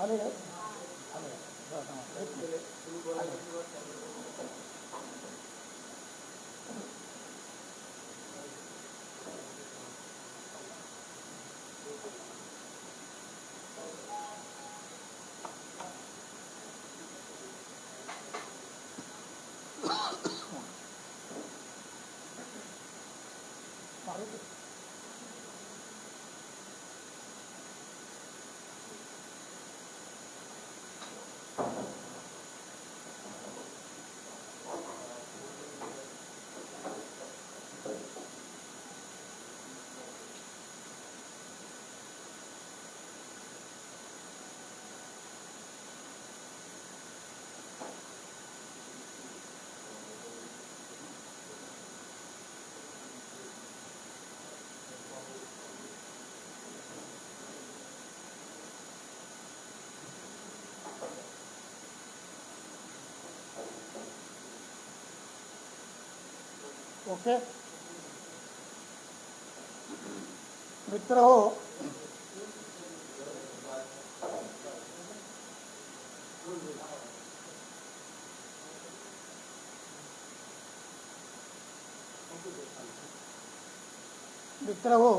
आले काय आले. ओके? मित्र हो. मित्र हो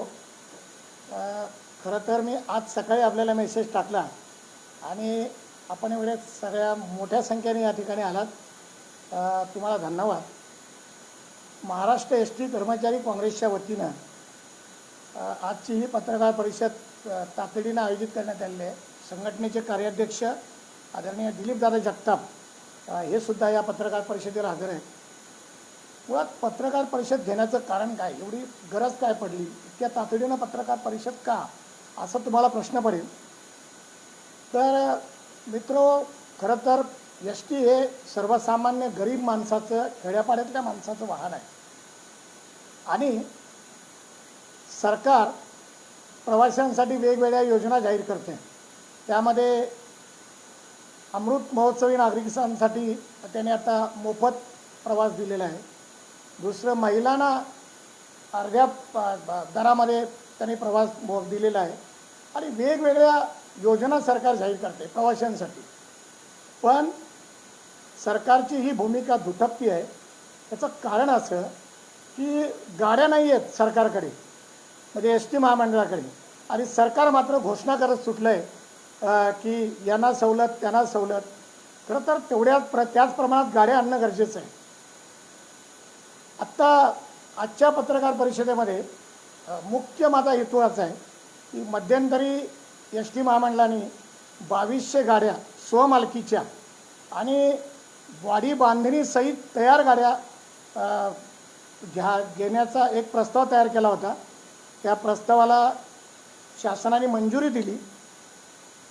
खरं तर मी आज सकाळी आपल्याला मेसेज टाकला आणि आपण एवढ्या सगळ्या मोठ्या संख्येने या ठिकाणी आलात. तुम्हाला धन्यवाद. महाराष्ट्र एस टी कर्मचारी काँग्रेसच्या वतीनं आजची ही पत्रकार परिषद तातडीनं आयोजित करण्यात आलेली आहे. संघटनेचे कार्याध्यक्ष आदरणीय दिलीपदादा जगताप हे सुद्धा या पत्रकार परिषदेला हजर आहेत. मुळात पत्रकार परिषद घेण्याचं कारण काय? एवढी गरज काय पडली? इतक्या तातडीनं पत्रकार परिषद का? असं तुम्हाला प्रश्न पडेल. तर मित्रो खरं तर एस टी हे सर्वसामान्य गरीब माणसाचं खेड्यापाड्यातल्या माणसाचं वाहन आहे. आणि सरकार प्रवाशांसाठी वेगवेगळ्या योजना जाहीर करते. त्यामध्ये अमृत महोत्सवी नागरिकांसाठी त्याने आता मोफत प्रवास दिलेला आहे. दुसरं महिलांना अर्ध्या दरामध्ये त्यांनी प्रवास दिलेला आहे. आणि वेगवेगळ्या योजना सरकार जाहीर करते प्रवाशांसाठी. पण सरकारची ही भूमिका दुटप्पी आहे. त्याचं कारण असं की गाड्या नाही आहेत सरकारकडे म्हणजे एस टी महामंडळाकडे. आणि सरकार मात्र घोषणा करत सुटलं आहे की यांना सवलत त्यांना सवलत. खरं तर तेवढ्याच प्र त्याच प्रमाणात गाड्या आणणं गरजेचं आहे. आत्ता आजच्या पत्रकार परिषदेमध्ये मुख्य माझा हेतू असा आहे की मध्यंतरी एस टी महामंडळाने बावीसशे गाड्या स्वमालकीच्या आणि वाडी बांधणीसहित तयार गाड्या घ्या घेण्याचा एक प्रस्ताव तयार केला होता. त्या प्रस्तावाला शासनाने मंजुरी दिली.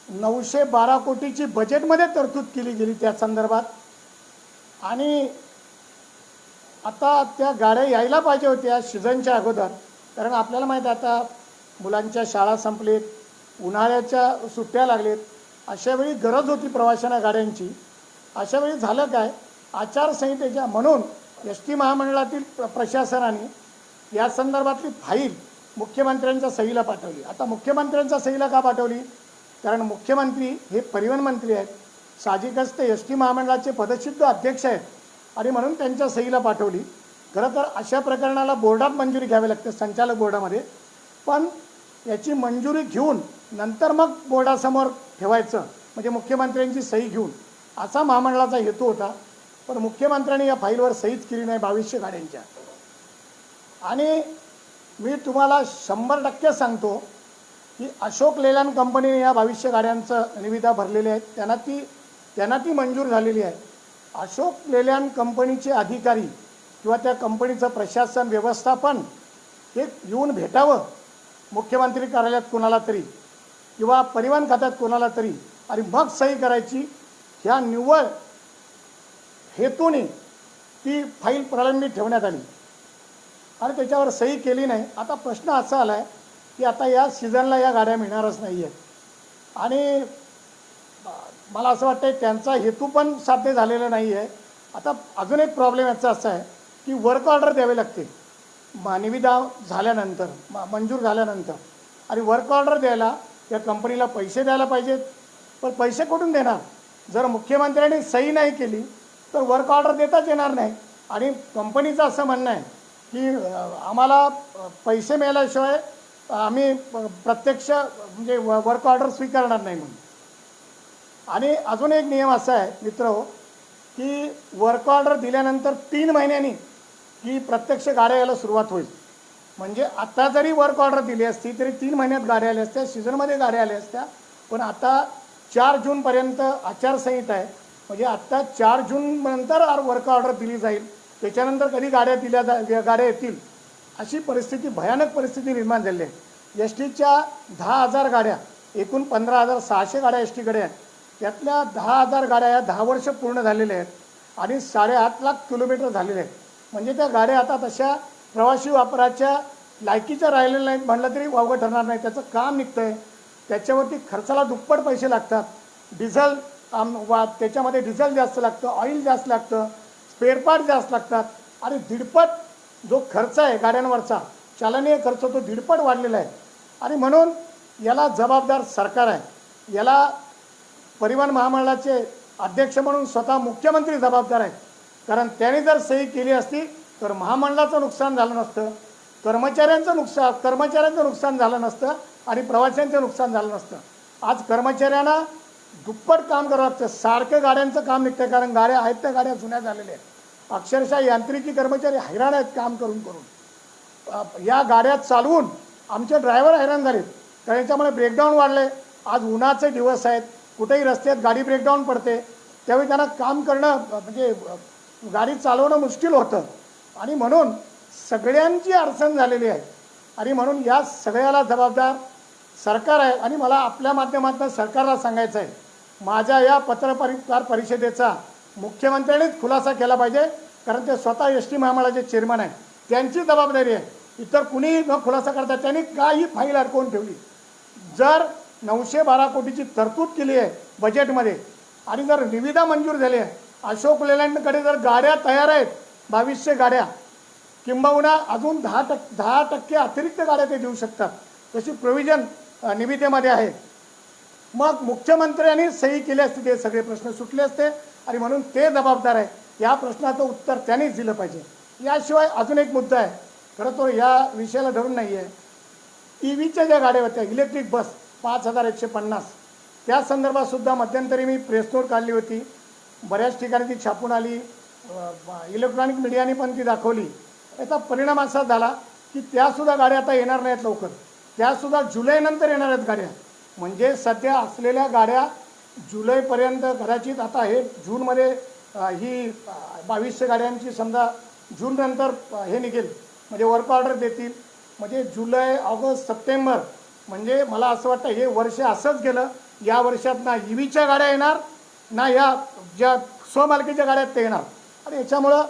नऊशे बारा कोटीची बजेटमध्ये तरतूद केली गेली त्या संदर्भात. आणि आता त्या गाड्या यायला पाहिजे होत्या सीझनच्या अगोदर. कारण आपल्याला माहीत आहे आता मुलांच्या शाळा संपलीत उन्हाळ्याच्या सुट्ट्या लागलेत. अशावेळी गरज होती प्रवाशांना गाड्यांची. अशा वेळी झालं काय? आचारसंहितेच्या म्हणून एस टी महामंडळातील प्र प्रशासनाने या संदर्भातली फाईल मुख्यमंत्र्यांच्या सहीला पाठवली. आता मुख्यमंत्र्यांच्या सहीला का पाठवली? कारण मुख्यमंत्री हे परिवहन मंत्री आहेत. साहजिकच ते एस टी महामंडळाचे पदसिद्ध अध्यक्ष आहेत. आणि म्हणून त्यांच्या सहीला पाठवली. खरं तर अशा प्रकरणाला बोर्डात मंजुरी घ्यावी लागते संचालक बोर्डामध्ये. पण याची मंजुरी घेऊन नंतर मग बोर्डासमोर ठेवायचं. म्हणजे मुख्यमंत्र्यांची सही घेऊन. असा महामंडळाचा हेतू होता. पण मुख्यमंत्र्यांनी या फाईलवर सहीच केली नाही बावीसशे गाड्यांच्या. आणि मी तुम्हाला शंभर टक्के सांगतो की अशोक लेलँड कंपनीने या बावीसशे गाड्यांचं निविदा भरलेली आहेत. त्यांना ती त्यांना ती मंजूर झालेली आहे. अशोक लेलँड कंपनीचे अधिकारी किंवा त्या कंपनीचं प्रशासन व्यवस्थापन हे येऊन भेटावं. मुख्यमंत्री कार्यालयात कोणाला तरी किंवा परिवहन खात्यात कोणाला तरी आणि मग सही करायची. ह्या निव्वळ हेतूने ती फाईल प्रलंबित ठेवण्यात आली. आणि त्याच्यावर सही केली नाही. आता प्रश्न असा आला आहे की आता या सीझनला या गाड्या मिळणारच नाही आहेत आणि मला असं वाटतं त्यांचा हेतू पण साध्य झालेला नाही आहे आता अजून एक प्रॉब्लेम याचा असा आहे की वर्क ऑर्डर द्यावी लागते म- झाल्यानंतर म- मंजूर झाल्यानंतर. आणि वर्क ऑर्डर द्यायला त्या कंपनीला पैसे द्यायला पाहिजेत. पण पैसे कुठून देणार? जर मुख्यमंत्र्यांनी सही नाही केली तर वर्क ऑर्डर देताच येणार नाही. आणि कंपनीचं असं म्हणणं आहे की आम्हाला पैसे मिळाल्याशिवाय आम्ही प्रत्यक्ष म्हणजे वर्क ऑर्डर स्वीकारणार नाही म्हणून. आणि अजून एक नियम असा आहे मित्र हो की वर्क ऑर्डर दिल्यानंतर तीन महिन्यांनी की प्रत्यक्ष गाड्या यायला सुरुवात होईल. म्हणजे आता जरी वर्क ऑर्डर दिली असती तरी तीन महिन्यात गाड्या आल्या असत्या सीझनमध्ये गाड्या आल्या असत्या पण आता चार जूनपर्यंत आचारसंहिता आहे. म्हणजे आत्ता चार जूननंतर वर्क ऑर्डर दिली जाईल. त्याच्यानंतर कधी गाड्या दिल्या जा गाड्या येतील? अशी परिस्थिती भयानक परिस्थिती निर्माण झाली आहे. एस टीच्या दहा हजार गाड्या एकूण पंधरा हजार सहाशे गाड्या एस टीकडे आहेत. त्यातल्या दहा हजार गाड्या या दहा वर्ष पूर्ण झालेल्या आहेत आणि साडेआठ लाख किलोमीटर झालेले आहेत. म्हणजे त्या गाड्या आता तशा प्रवासी वापराच्या लायकीच्या राहिलेल्या नाहीत. म्हणलं तरी वावगं ठरणार नाही. त्याचं काम निघतं आहे त्याच्यावरती खर्चाला दुप्पट पैसे लागतात. डिझेल आम वा त्याच्यामध्ये डिझेल जास्त लागतं ऑइल जास्त लागतं स्पेअरपार्ट जास्त लागतात. आणि दीडपट जो खर्च आहे गाड्यांवरचा चालनीय खर्च तो दीडपट वाढलेला आहे. आणि म्हणून याला जबाबदार सरकार आहे. याला परिवहन महामंडळाचे अध्यक्ष म्हणून स्वतः मुख्यमंत्री जबाबदार आहेत. कारण त्याने जर सही केली असती तर महामंडळाचं नुकसान झालं नसतं. कर्मचाऱ्यांचं नुकसान कर्मचाऱ्यांचं नुकसान झालं नसतं. आणि प्रवाशांचं नुकसान झालं नसतं. आज कर्मचाऱ्यांना दुप्पट काम करावं लागतं. सारखं गाड्यांचं काम निघतं कारण गाड्या आहेत त्या गाड्या जुन्या झालेल्या आहेत. अक्षरशः यांत्रिकी कर्मचारी हैराण आहेत काम करून करून. या गाड्या चालवून आमचे ड्रायव्हर हैराण झालेत. कारण याच्यामुळे ब्रेकडाऊन वाढले आज उन्हाचे दिवस आहेत. कुठेही रस्त्यात गाडी ब्रेकडाऊन पडते. त्यावेळी त्यांना काम करणं म्हणजे गाडी चालवणं मुश्किल होतं. आणि म्हणून सगळ्यांची अडचण झालेली आहे. आणि म्हणून या सगळ्याला जबाबदार सरकार आहे आणि मला आपल्या माध्यमातून सरकारला सांगायचं आहे माझ्या या पत्रपरिकार परिषदेचा मुख्यमंत्र्यांनीच खुलासा केला पाहिजे कारण ते स्वतः एस टी महामंडळाचे चेअरमन आहे त्यांची जबाबदारी आहे. इतर कुणीही न खुलासा करता त्यांनी काही फाईल अडकवून ठेवली. जर नऊशे बारा कोटीची तरतूद केली आहे बजेटमध्ये आणि जर निविदा मंजूर झाली आहे अशोक लेलँडकडे जर गाड्या तयार आहेत बावीसशे गाड्या किंबहुना अजून दहा टक्के दहा टक्के अतिरिक्त गाड्या ते देऊ शकतात. तशी प्रोव्हिजन निविदेमध्ये आहे. मग मुख्यमंत्र्यांनी सही केली असते ते सगळे प्रश्न सुटले असते आणि म्हणून ते जबाबदार आहे या प्रश्नाचं उत्तर त्यांनीच दिलं पाहिजे. याशिवाय अजून एक मुद्दा आहे. खरं तर या विषयाला धरून नाही आहे ई व्हीच्या ज्या गाड्या होत्या इलेक्ट्रिक बस पाच हजार एकशे पन्नास त्या संदर्भातसुद्धा मध्यंतरी मी प्रेसनोट काढली होती. बऱ्याच ठिकाणी ती छापून आली. इलेक्ट्रॉनिक मीडियाने पण ती दाखवली. याचा परिणाम असा झाला की त्यासुद्धा गाड्या आता येणार नाहीत लवकर. त्यासुद्धा जुलैनंतर येणार आहेत गाड्या. म्हणजे सध्या असलेल्या गाड्या जुलैपर्यंत कदाचित आता हे जूनमध्ये ही बावीसशे गाड्यांची समजा जूननंतर हे निघेल. म्हणजे वर्क ऑर्डर देतील. म्हणजे जुलै ऑगस्ट सप्टेंबर म्हणजे मला असं वाटतं हे वर्ष असंच गेलं. या वर्षात ना ई व्हीच्या गाड्या येणार ना या ज्या स्वमालकीच्या गाड्या आहेत ते येणार. आणि याच्यामुळं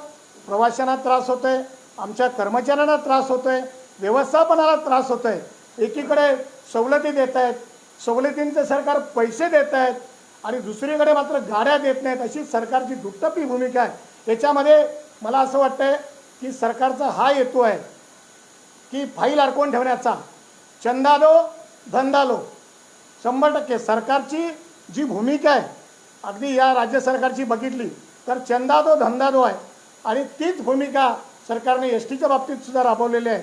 प्रवाशांना त्रास होतो आहे आमच्या कर्मचाऱ्यांना त्रास होतो आहे व्यवस्थापनाला त्रास होतो आहे एकीकडे सवलती देत आहेत सवलतींचे सरकार पैसे देत आहेत आणि दुसरीकडे मात्र गाड्या देत नाहीत अशी सरकारची दुट्टपी भूमिका आहे. याच्यामध्ये मला असं वाटतंय की सरकारचा हा हेतू आहे की फाईल अडकवून ठेवण्याचा. चंदा दो धंदा लो शंभर टक्के सरकारची जी भूमिका आहे अगदी या राज्य सरकारची बघितली तर चंदा दो धंदा दो आहे. आणि तीच भूमिका सरकारने एस टीच्या बाबतीत सुद्धा राबवलेली आहे.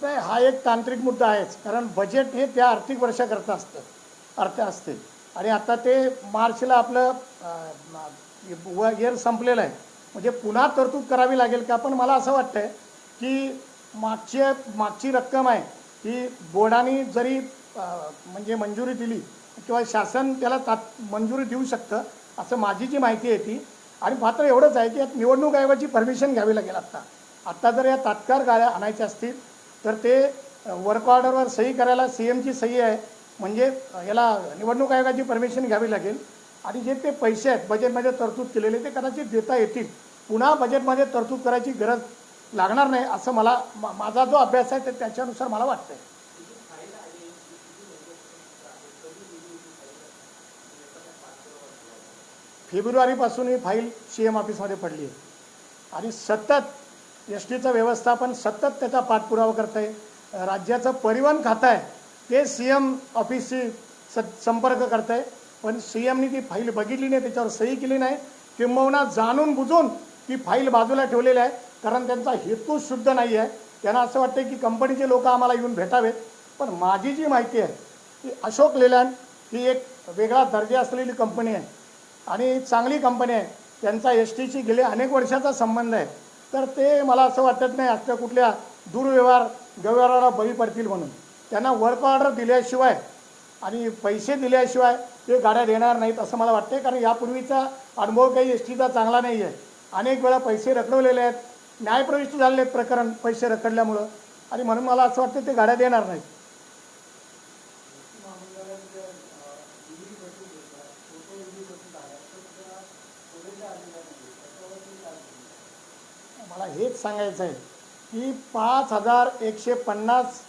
नाही हा एक तांत्रिक मुद्दा आहेच. कारण बजेट हे त्या आर्थिक वर्षाकरता असतं अर्थ असते आणि आता ते मार्चला आपलं इयर संपलेलं आहे. म्हणजे पुन्हा तरतूद करावी लागेल का? पण मला असं वाटतंय की मागची मागची रक्कम आहे ही बोर्डाने जरी म्हणजे मंजुरी दिली किंवा शासन त्याला तात मंजुरी देऊ शकतं असं माझी जी माहिती आहे ती आणि मात्र एवढंच आहे की यात निवडणूक आयोगाची परमिशन घ्यावी लागेल आत्ता. आत्ता जर या तात्काळ गाड्या आणायच्या असतील तर ते वर्क ऑर्डरवर सही करायला सी एमची सही आहे. म्हणजे याला निवडणूक आयोगाची परमिशन घ्यावी लागेल. आणि जे ते पैसे आहेत बजेटमध्ये तरतूद केलेले ते कदाचित देता येतील. पुन्हा बजेटमध्ये तरतूद करायची गरज लागणार नाही असं मला माझा जो अभ्यास आहे ते त्याच्यानुसार मला वाटतंय. फेब्रुवारीपासून ही फाईल सी एम ऑफिसमध्ये पडली आहे. आणि सतत एस टीचं व्यवस्थापन सतत त्याचा पाठपुरावा करत आहे राज्याचं परिवहन खातं आहे ते सी एम ऑफिसशी स संपर्क करत आहे पण सी एमनी ती फाईल बघितली नाही त्याच्यावर सही केली नाही. किंबहुना जाणून बुजून ती फाईल बाजूला ठेवलेली आहे. कारण त्यांचा हेतू शुद्ध नाही आहे त्यांना असं वाटतं की कंपनीचे लोक आम्हाला येऊन भेटावेत. पण माझी जी माहिती आहे की अशोक लेलँड ही एक वेगळा दर्जा असलेली कंपनी आहे. आणि चांगली कंपनी आहे. त्यांचा एस टीशी गेले अनेक वर्षाचा संबंध आहे. तर ते मला असं वाटत नाही असल्या कुठल्या दुर्व्यवहार व्यवहाराला बळी पडतील म्हणून. त्यांना वर्क ऑर्डर दिल्याशिवाय आणि पैसे दिल्याशिवाय ते गाड्या देणार नाहीत असं मला वाटते कारण यापूर्वीचा अनुभव काही एस टीचा चांगला नाही आहे. अनेक वेळा पैसे रखडवलेले आहेत. न्यायप्रविष्ट झालेले आहेत प्रकरण पैसे रखडल्यामुळं. आणि म्हणून मला असं वाटतं ते गाड्या देणार नाहीत. मला हेच सांगायचं आहे की पाच हजार एकशे पन्नास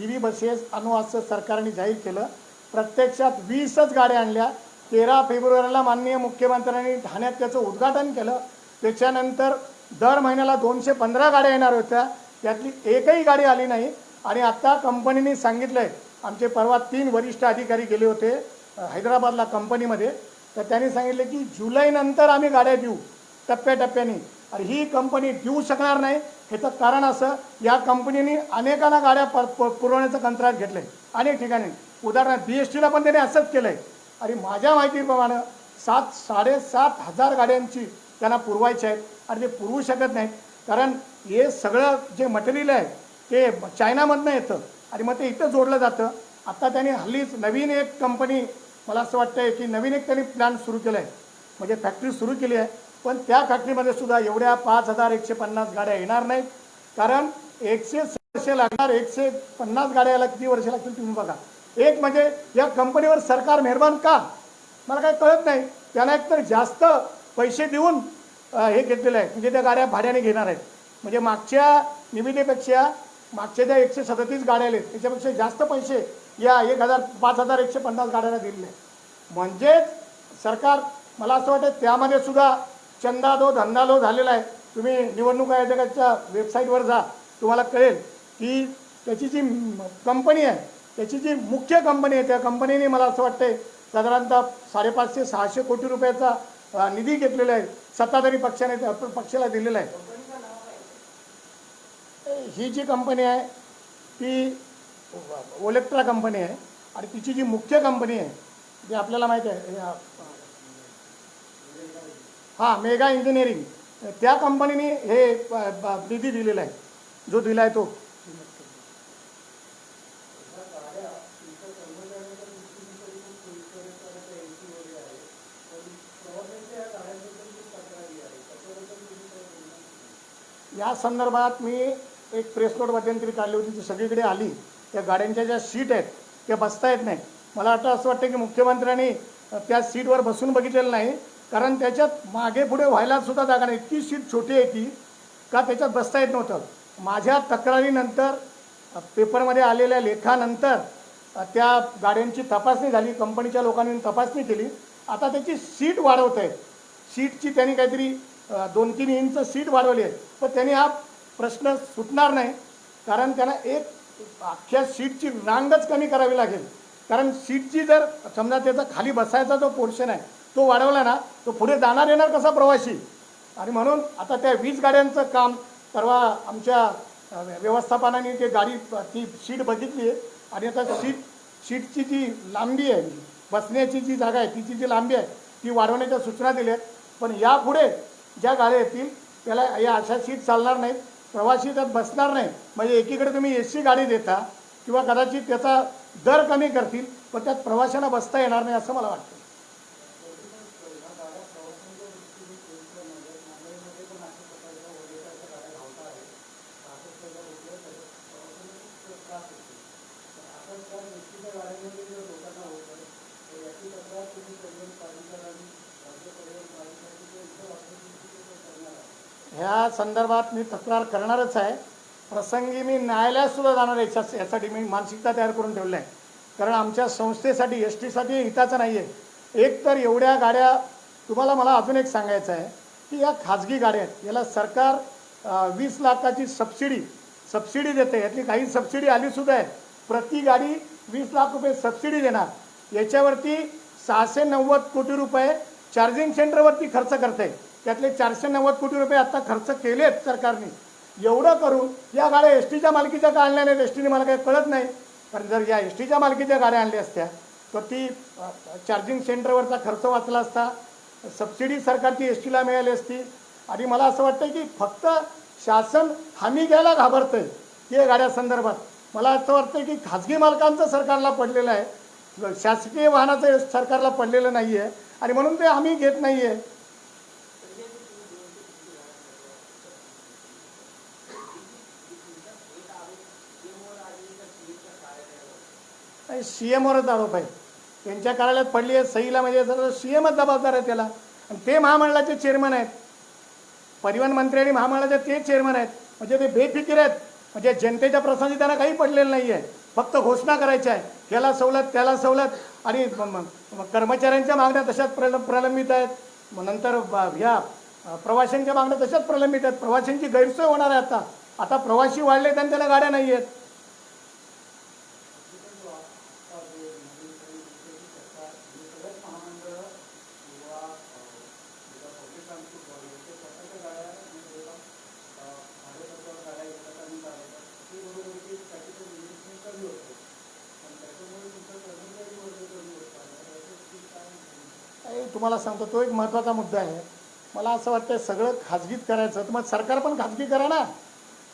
ई व्ही बसेस आणू सरकारने जाहीर केलं. प्रत्यक्षात वीसच गाड्या आणल्या. तेरा फेब्रुवारीला माननीय मुख्यमंत्र्यांनी ठाण्यात त्याचं उद्घाटन केलं. त्याच्यानंतर दर महिन्याला दोनशे पंधरा गाड्या येणार होत्या. त्यातली एकही गाडी आली नाही. आणि आत्ता कंपनीने सांगितलं आहे आमचे परवा तीन वरिष्ठ अधिकारी गेले होते हैदराबादला कंपनीमध्ये. तर त्यांनी सांगितले की जुलैनंतर आम्ही गाड्या देऊ टप्प्याटप्प्याने. आणि ही कंपनी देऊ शकणार नाही. ह्याचं कारण असं या कंपनीने अनेकांना गाड्या प प- पुरवण्याचं कंत्राट घेतलं आहे अनेक ठिकाणी. उदाहरणार्थ बी एस टीला पण त्याने असंच केलं आहे आणि माझ्या माहितीप्रमाणे सात साडेसात हजार गाड्यांची त्यांना पुरवायची आहेत. आणि ते पुरवू शकत नाहीत. कारण हे सगळं जे मटेरियल आहे ते चायनामधनं येतं. आणि मग ते इथं जोडलं जातं. आत्ता त्यांनी हल्लीच नवीन एक कंपनी मला असं वाटतं आहे की नवीन एक त्यांनी प्लॅन सुरू केला आहे म्हणजे फॅक्टरी सुरू केली आहे. पण त्या फॅक्टरीमध्ये सुद्धा एवढ्या पाच हजार एकशे पन्नास गाड्या येणार नाहीत. कारण एकशे वर्ष लागणार एकशे पन्नास गाड्या यायला किती वर्ष लागतील तुम्ही बघा. एक म्हणजे या कंपनीवर सरकार मेहरबान का? मला काही कळत नाही. त्यांना एकतर जास्त पैसे देऊन हे घेतलेलं आहे. म्हणजे त्या गाड्या भाड्याने घेणार आहेत. म्हणजे मागच्या निविदेपेक्षा मागच्या ज्या एकशे सदतीस गाड्या आहेत त्याच्यापेक्षा जास्त पैसे या एक हजार पाच हजार एकशे पन्नास गाड्यांना दिलेले आहेत. म्हणजेच सरकार मला असं वाटतं त्यामध्ये सुद्धा चंदादो धंदालो झालेला आहे. तुम्ही निवडणूक आयोगाच्या वेबसाईटवर जा. तुम्हाला कळेल की त्याची जी कंपनी आहे त्याची जी मुख्य कंपनी आहे त्या कंपनीने मला असं वाटतंय साधारणतः साडेपाचशे सहाशे कोटी रुपयाचा निधी घेतलेला आहे. सत्ताधारी पक्षाने पक्षाला दिलेला आहे. ही जी कंपनी आहे ती ओलेक्ट्रा कंपनी आहे. आणि तिची जी मुख्य कंपनी आहे जी आपल्याला माहिती आहे हां मेगा इंजिनिअरिंग. त्या कंपनीने हे निधी दिलेला आहे. जो दिला आहे तो. या संदर्भात मी एक प्रेस नोट मध्यंतरी काढली होती ती सगळीकडे आली. त्या गाड्यांच्या ज्या सीट आहेत त्या बसता येत नाही मला आता असं वाटतं की मुख्यमंत्र्यांनी त्या सीटवर बसून बघितलेलं नाही. कारण त्याच्यात मागे पुढे व्हायला सुद्धा जागा नाही. इतकी सीट छोटी आहे ती का त्याच्यात बसता येत नव्हतं. माझ्या तक्रारीनंतर पेपरमध्ये आलेल्या लेखानंतर त्या गाड्यांची तपासणी झाली कंपनीच्या लोकांनी तपासणी केली. आता त्याची सीट वाढवत आहेत. सीटची त्यांनी काहीतरी दोन तीन इंच सीट वाढवली आहे पण त्यांनी हा प्रश्न सुटणार नाही. कारण त्यांना एक अख्ख्या सीटची रांगच कमी करावी लागेल. कारण सीटची जर समजा त्याचा खाली बसायचा जो पोर्शन आहे तो वाढवला ना तो पुढे जाणार येणार कसा प्रवासी? आणि म्हणून आता त्या वीज गाड्यांचं काम परवा आमच्या व्यवस्थापनाने ते गाडी ती सीट बघितली आहे. आणि आता सीट सीटची जी लांबी आहे बसण्याची जी जागा आहे तिची जी लांबी आहे ती वाढवण्याच्या सूचना दिल्या आहेत. पण यापुढे ज्या गाड्या येतील त्याला या अशा सीट चालणार नाहीत. प्रवासी त्यात बसणार नाही म्हणजे एकीकडे तुम्ही ए सी गाडी देता किंवा कदाचित त्याचा दर कमी करतील पण त्यात प्रवाशांना बसता येणार नाही असं मला वाटतं. ह्या संदर्भात मी तक्रार करणारच आहे. प्रसंगी मी न्यायालयात सुद्धा जाणार याच्या यासाठी मी मानसिकता तयार करून ठेवलं आहे. कारण आमच्या संस्थेसाठी एस टीसाठी हिताचं नाही आहे एक तर एवढ्या गाड्या तुम्हाला मला अजून एक सांगायचं आहे की या खाजगी गाड्या आहेत. याला सरकार वीस लाखाची सबसिडी सबसिडी देते. यातली काही सबसिडी आलीसुद्धा आहे प्रति गाडी वीस लाख रुपये सबसिडी देणार. याच्यावरती सहाशे नव्वद कोटी रुपये चार्जिंग सेंटरवरती खर्च करते. त्यातले चारशे नव्वद कोटी रुपये आता खर्च केलेत सरकारने. एवढं करून या गाड्या एस टीच्या मालकीच्या का आणल्या नाहीत? एस टीने मला काही कळत नाही. कारण जर या एस टीच्या मालकीच्या गाड्या आणल्या असत्या तर ती चार्जिंग सेंटरवरचा खर्च वाचला असता सबसिडी सरकारची एस टीला मिळाली असती. आणि मला असं वाटतं की फक्त शासन हमी घ्यायला घाबरतं आहे या गाड्या संदर्भात. मला असं वाटतं की खाजगी मालकांचं सरकारला पडलेलं आहे. शासकीय वाहनाचं सरकारला पडलेलं नाही आहे आणि म्हणून ते हमी घेत नाही आहे सी एमवरच आरोप आहे. त्यांच्या कार्यालयात पडली आहे सहीला म्हणजे सर सी एमच जबाबदार आहे त्याला. आणि ते महामंडळाचे चेअरमन आहेत. परिवहन मंत्री आणि महामंडळाचे ते चेअरमन आहेत. म्हणजे ते बेफिकीर आहेत. म्हणजे जनतेच्या प्रसंगी त्यांना काही पडलेलं नाही आहे फक्त घोषणा करायच्या आहे याला सवलत त्याला सवलत आणि कर्मचाऱ्यांच्या मागण्या तशाच प्रल प्रलंबित आहेत. मग नंतर ब- ह्या प्रवाशांच्या मागण्या तशाच प्रलंबित आहेत. प्रवाशांची गैरसोय होणार आहे आता. आता प्रवासी वाढले आणि त्याला गाड्या नाही आहेत हे तुम्हाला सांगतो तो एक महत्त्वाचा मुद्दा आहे. मला असं वाटतं सगळं खाजगीत करायचं तर मग सरकार पण खाजगी करा ना.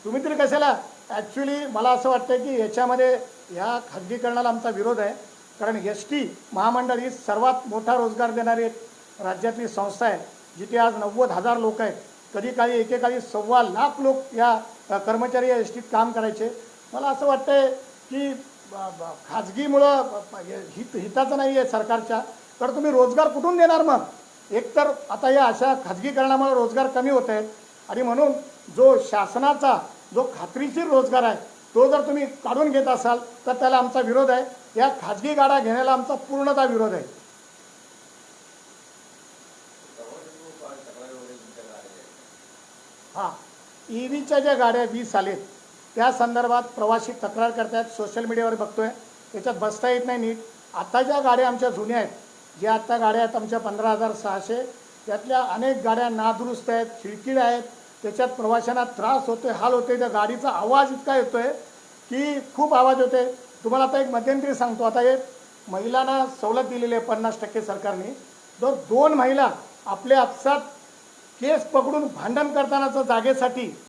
तुम्ही तरी कशाला? ॲक्च्युली मला असं वाटतं की याच्यामध्ये ह्या खाजगीकरणाला आमचा विरोध आहे. कारण एस टी महामंडळ ही सर्वात मोठा रोजगार देणारी एक राज्यातली संस्था आहे जिथे आज नव्वद हजार लोक आहेत. कधी काही एकेकाळी सव्वा लाख लोक या कर्मचारी या एस टीत काम करायचे. मला असं वाटतंय की खाजगीमुळं हित हिताचं नाही आहे सरकारच्या. तर तुम्ही रोजगार कुठून देणार मग? एकतर आता या अशा खाजगीकरणामुळे रोजगार कमी होत आहेत. आणि म्हणून जो शासनाचा जो खात्रीशीर रोजगार आहे तो जर तुम्ही काढून घेत असाल तर त्याला आमचा विरोध आहे. या खाजगी गाड्या घेण्याला आमचा पूर्णतः विरोध आहे. हां. ई व्हीच्या ज्या गाड्या वीस आलेत त्या संदर्भात प्रवासी तक्रार करतायत. सोशल मीडियावर बघतोय. त्याच्यात बसता येत नाही नीट. आता ज्या गाड्या आमच्या जुन्या आहेत ज्या आत्ता गाड्या आहेत आमच्या पंधरा हजार सहाशे. त्यातल्या अनेक गाड्या नादुरुस्त आहेत खिडकीड आहेत. त्याच्यात प्रवाशांना त्रास होतोय हाल होतोय. त्या गाडीचा आवाज इतका येतोय की खूप आवाज होते तुम्हाला आता एक मध्यंतरी सांगतो. आता एक महिलांना सवलत दिलेली आहे पन्नास टक्के सरकारने. जर दोन महिला आपल्या आपसात केस पकडून भांडण करतानाचं जागेसाठी